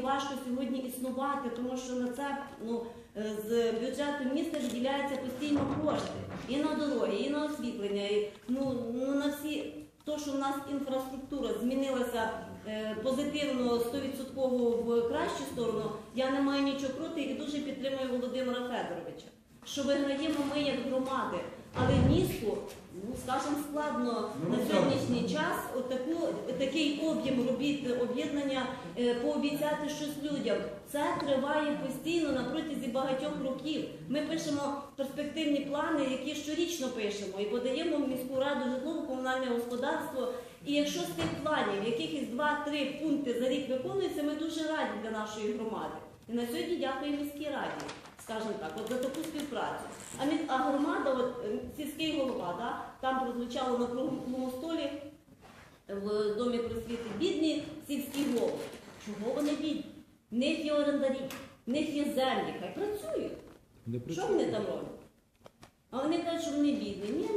Важко сьогодні існувати, тому що на це ну, е, з бюджету міста виділяються постійно кошти і на дороги, і на освітлення, і ну, ну на всі. То, що в нас інфраструктура змінилася е, позитивно 100% в кращу сторону, я не маю нічого проти і дуже підтримую Володимира Федоровича. Що виграємо ми як громади, але місту, ну скажімо, складно на сьогоднішній час отаку, такий об'єм робіт об'єднання е, пообіцяти щось людям. Це триває постійно на протязі багатьох років. Ми пишемо перспективні плани, які щорічно пишемо, і подаємо в міську раду житлово-комунальне господарство. І якщо з тих планів якихось два-три пункти за рік виконуються, ми дуже раді для нашої громади. І на сьогодні дякую міській раді, скажімо так, от за таку співпрацю. А, мі- а громада, от е, сільський голова, да, там прозвучало на круглому столі в домі просвіти бідні сільські голови. Чого вони бідні? В них є орендарі, в них є землі, хай працюють. Не Що вони там роблять? А вони кажуть, що вони бідні.